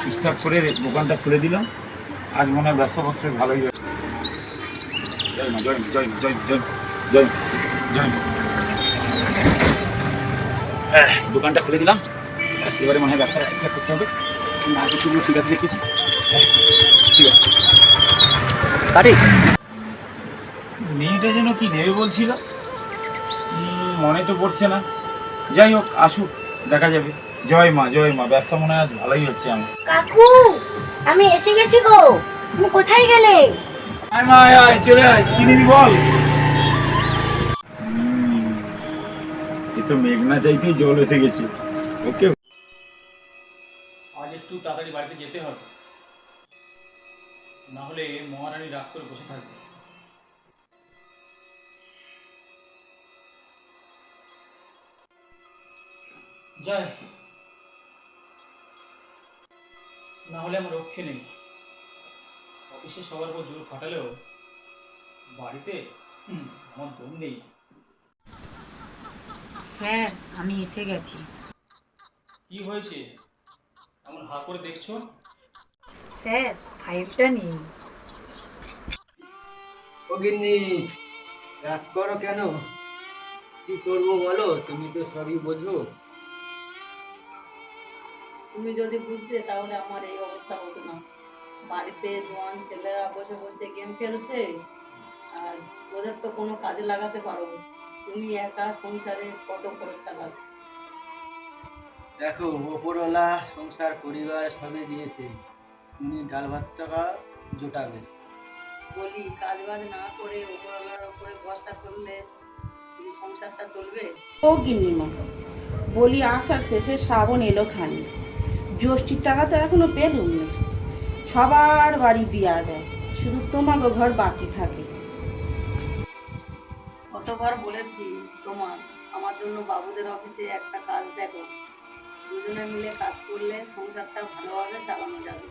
ঠিকঠাক করে দোকানটা খুলে দিলাম। আজ মনে হয় ব্যবসা পত্র ভালোই। জয় মা জয় জয় জয় জয় জয় জয় দোকানটা খুলে দিলাম। এবারে মনে হয় ব্যবসা ঠিকঠাক করতে হবে। মার্কেটগুলো ঠিক আছে দেখেছি। ঠিক আছে। কাটি মেয়েটা যেন কি দেবে বলছিল? মনে তো পড়ছে না। যাই হোক আসুক দেখা যাবে। জয় মা জয় মা ব্যবসা মনে হয় আজ ভালোই হচ্ছে আমার কাকু আমি এসে গেছি গো। তুমি কোথায় গেলে? আয় মা আয় আয় চলে আয় কি নিবি বল। এ তো মেঘনা চাইতেই জল এসে গেছে। ওকে। আজ একটু তাড়াতাড়ি বাড়িতে যেতে হবে। না হলে মহারানী রাগ করে বসে থাকবে। যাই। না হলে আমার রক্ষে নেই। অফিসে সবার উপর জোর খাটালেও বাড়িতে আমার দম নেই। স্যার আমি এসে গেছি। কি হয়েছে? এমন হা করে দেখছ? স্যার ফাইলটা নিন। অগিন্নি রাগ করো কেন? কি করব বলো? তুমি তো সবই বোঝো। তুমি যদি বুঝতে তাহলে আমার এই অবস্থা হতো না। বাড়িতে জোয়ান ছেলেরা বসে বসে গেম খেলছে আর ওদের তো কোনো কাজে লাগাতে পারো না। তুমি একা সংসারে কত খরচ চালাবে দেখো ওপরওয়ালা সংসার পরিবার সবই দিয়েছে। তুমি ডাল ভাত টাকা জোটাবে বলি কাজ বাজ না করে ওপরওয়ালার ওপরে ভরসা করলে কি সংসারটা চলবে? ও গিন্নিমা বলি আষাঢ় শেষে শ্রাবণ এলো খানি। জ্যৈষ্ঠীর টাকা তো এখনও পেলুম না সবার বাড়ি দিয়া দেয়, শুধু তোমাকে ঘর বাকি থাকে। কতবার বলেছি তোমার, আমার জন্য বাবুদের অফিসে একটা কাজ দেখো। দুজনে মিলে কাজ করলে সংসারটা ভালোভাবে চালানো যাবে।